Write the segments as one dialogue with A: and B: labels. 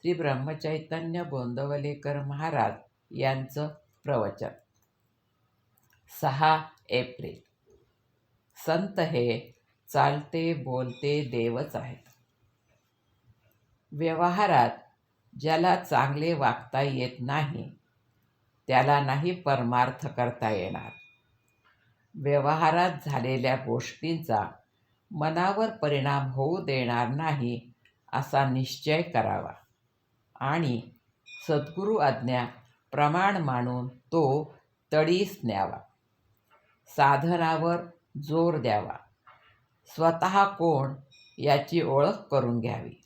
A: श्री ब्रह्मचैतन्य बोंदवलेकर महाराज यांचं प्रवचन. सहा एप्रिल. संत हे चालते बोलते देवच आहेत. व्यवहारात ज्याला चांगले वागता येत नाही त्याला नाही परमार्थ करता येणार. व्यवहारात झालेल्या गोष्टींचा मनावर परिणाम होऊ देणार नाही असा निश्चय करावा. आणि सद्गुरू आज्ञा प्रमाण मानून तो तडीस न्यावा. साधनावर जोर द्यावा. स्वतः कोण याची ओळख करून घ्यावी.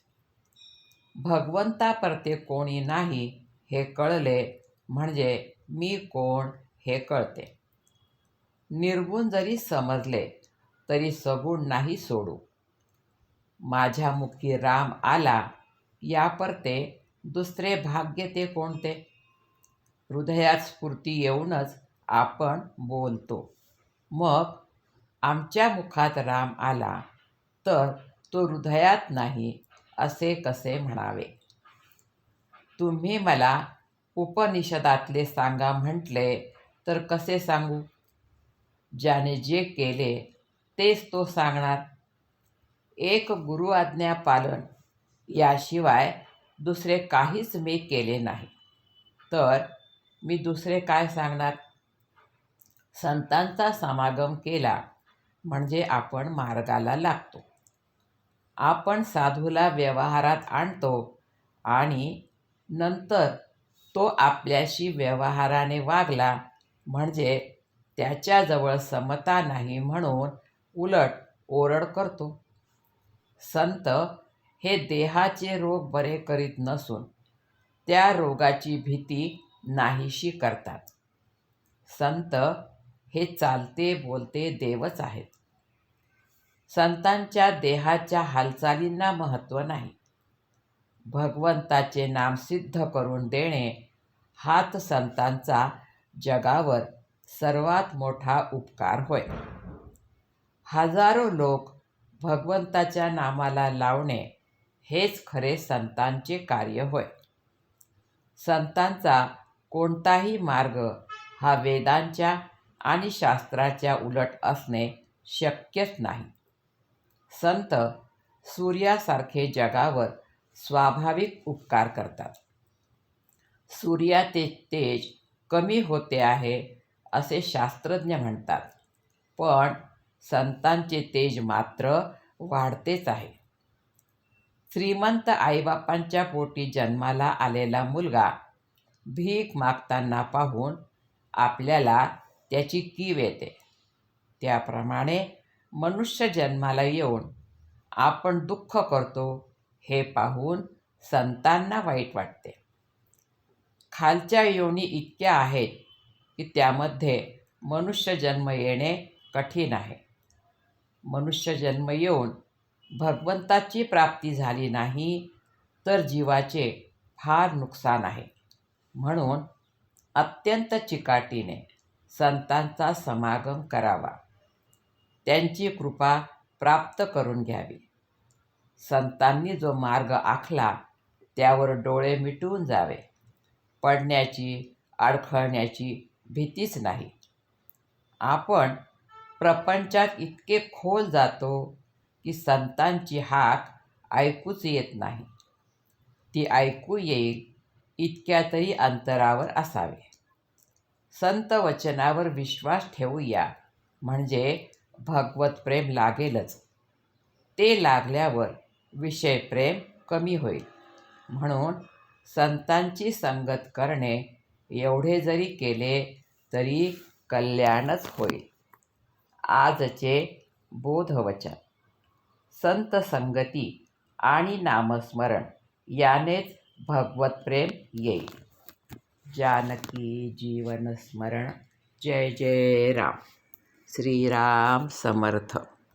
A: भगवंतापरते कोणी नाही हे कळले म्हणजे मी कोण हे कळते. निर्गुण जरी समजले तरी सगुण नाही सोडू. माझ्या मुखी राम आला यापरते दुसरे भाग्य ते कोणते? हृदयात स्फूर्ती येऊनच आपण बोलतो. मग आमच्या मुखात राम आला तर तो हृदयात नाही असे कसे म्हणावे? तुम्ही मला उपनिषदातले सांगा म्हटले तर कसे सांगू? ज्याने जे केले तेच तो सांगणार. एक गुरु आज्ञा पालन याशिवाय दुसरे काहीच मी केले नाही. तर मी दुसरे काय सांगणार? संतांचा समागम केला म्हणजे आपण मार्गाला लागतो. आपण साधूला व्यवहारात आणतो आणि नंतर तो आपल्याशी व्यवहाराने वागला म्हणजे त्याच्याजवळ समता नाही म्हणून उलट ओरड करतो. संत हे देहाचे रोग बरे करीत नसून त्या रोगाची भीती नाहीशी करतात. संत हे चालते बोलते देवच आहेत. संतांच्या देहाच्या हालचालींना महत्त्व नाही. भगवंताचे नाम सिद्ध करून देणे हात संतांचा जगावर सर्वात मोठा उपकार होय. हजारो लोक भगवंताच्या नामाला लावणे हेच खरे संतांचे कार्य होय. संतांचा कोणताही मार्ग हा वेदांच्या आणि शास्त्राच्या उलट असणे शक्यच नाही. संत सूर्यासारखे जगावर स्वाभाविक उपकार करतात. सूर्याचे तेज कमी होते आहे असे शास्त्रज्ञ म्हणतात. पण संतांचे तेज मात्र वाढतेच आहे. श्रीमंत आईबापांच्या पोटी जन्माला आलेला मुलगा भीक मागताना पाहून आपल्याला त्याची कीव येते. त्याप्रमाणे मनुष्य जन्माला येऊन आपण दुःख करतो हे पाहून संतांना वाईट वाटते. खालच्या योनी इतक्या आहेत की त्यामध्ये मनुष्य जन्म येणे कठीण आहे. मनुष्य जन्म येऊन भगवंताची प्राप्ती झाली नाही तर जीवाचे फार नुकसान आहे. म्हणून अत्यंत चिकाटीने संतांचा समागम करावा. त्यांची कृपा प्राप्त करून घ्यावी. संतांनी जो मार्ग आखला त्यावर डोळे मिटवून जावे. पडण्याची अडखळण्याची भीतीच नाही. आपण प्रपंचात इतके खोल जातो की संतांची हाक ऐकूच येत नाही. ती ऐकू येईल इतक्या तरी अंतरावर असावे. संत वचनावर विश्वास ठेवूया म्हणजे भगवत प्रेम लागेलच. ते लागल्यावर विषय प्रेम कमी होईल. म्हणून संतांची संगत करणे एवढे जरी केले तरी कल्याणच होईल. आजचे बोधवचन. संत संगती आणि नामस्मरण यानेच भगवत प्रेम येईल. जानकी जीवन स्मरण. जय जय राम. श्रीराम समर्थ.